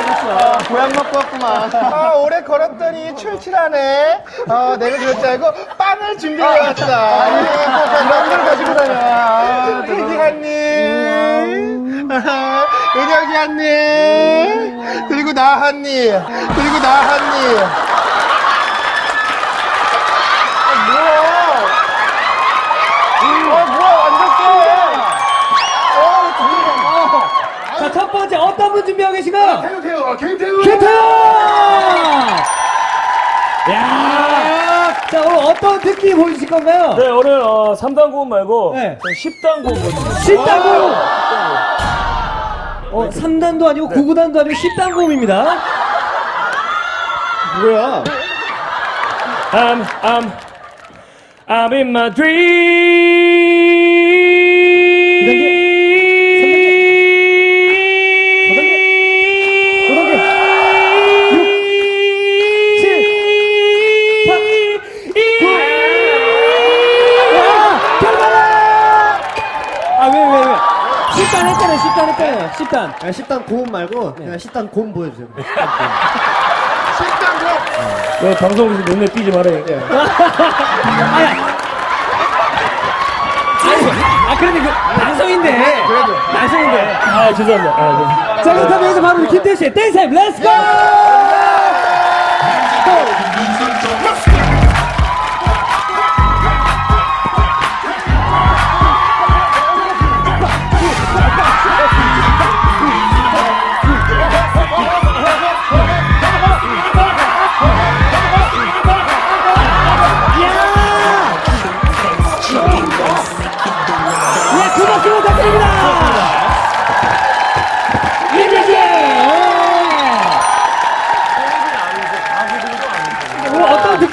알겠어. 고향 먹고 왔구만. 아, 오래 걸었더니 출출하네. 어, 내가 그럴 줄 알고 빵을 준비해 왔다. 이런 걸 가지고 다녀. 아, 혜기한님. 은혁이 한님. 그리고 나 한님. 그리고 나 한님. 자, 첫 번째 어떤 분 준비하고 계신가요? 김태우, 김태우. 김태현! 야! 자, 오늘 어떤 특기 보여주실 건가요? 네, 오늘 어, 3단 고음 말고 네. 10단 고음 보여드릴게요. 10단고! 어, 3단도 아니고 9구단도 아니고 10단 고음입니다. 뭐야? I'm, I'm, I'm in my dream. 했잖아요, 10단 했잖아요, 10단. 10단 고음 말고 그냥 10단 곰 보여주세요. 왜 방송에서 눈에 띄지 말아요. 아야. 아, 그런데 그, 남성인데. 그래도. 남성인데. 아, 죄송합니다. 아, 네. 자, 그렇다면 여기서 바로 우리 김태현 씨의 댄스 타임, 렛츠 고!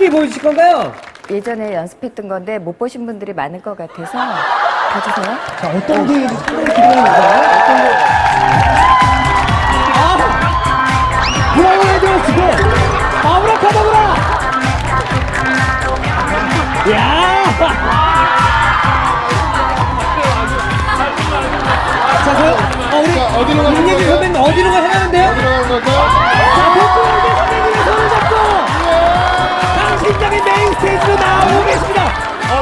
특기 보여주실 건가요? 예전에 연습했던 건데 못 보신 분들이 많을 것 같아서 봐주세요. 자, 어떤 게 상당히 기대됩니다. 어떤 거.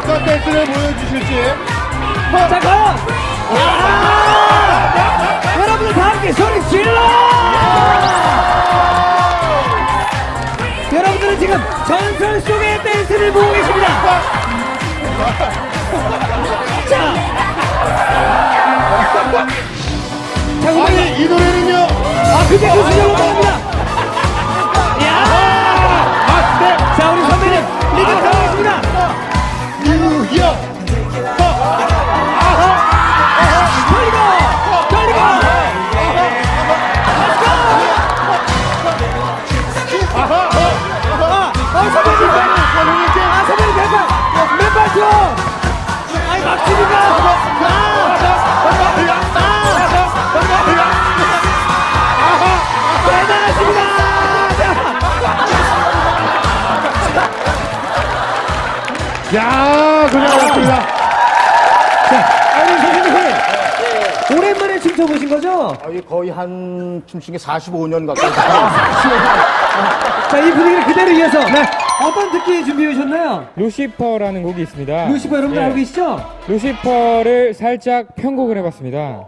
어떤 댄스를 보여주실지. 자, 과연! 아! 여러분들 다 함께 소리 질러! 여러분들은 지금 전설 속의 댄스를 보고 계십니다. 자! 자, 아니, 우리, 이 노래는요. 아, 그게 그 수준으로 나갑니다. 자, 야, 그냥 왔습니다. 아니, 선생님! 오랜만에 춤춰보신 거죠? 아, 거의 한 춤춘 게 45년 가까이. 자, 이 분위기를 그대로 이어서 어떤 특기 준비해 오셨나요? 루시퍼라는 곡이 있습니다. 루시퍼 여러분들 예. 알고 계시죠? 루시퍼를 살짝 편곡을 해봤습니다.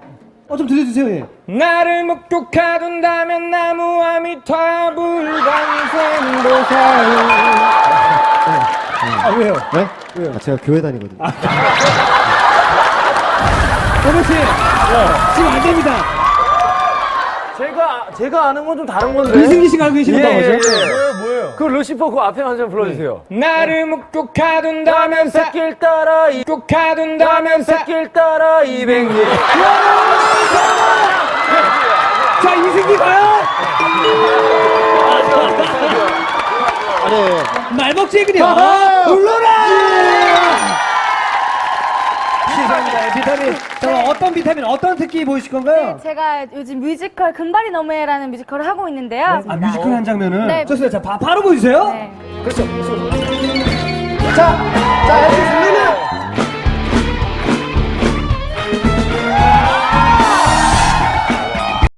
어, 좀 들려주세요, 예. 나를 목격하둔다면 나무와 미터 불광생도사요. 아, 왜요? 네? 왜요? 아, 제가 교회 다니거든요. 오늘 씨, 지금 안 됩니다. 제가, 제가 아는 건 좀 다른 건데. 이승기 씨가 알고 계시는 거 예, 거죠? 뭐예요? 그 루시퍼 그 앞에 한번 불러주세요. 나를 목격하둔다면 사... 새길 따라, 이, 목격하둔다면 사... 새길 따라 200리. 자, 이승기 과연? 아니, 말먹지의 그녀, 아하! 울러라! 시상입니다, 비타민. 자, 어떤 비타민, 어떤 특기 보이실 건가요? 제가 요즘 뮤지컬 금발이 너무해라는 뮤지컬을 하고 있는데요. 아, 뮤지컬 한 장면을? 네. 좋습니다. 자, 바, 바로 보여주세요. 네. 자, 자.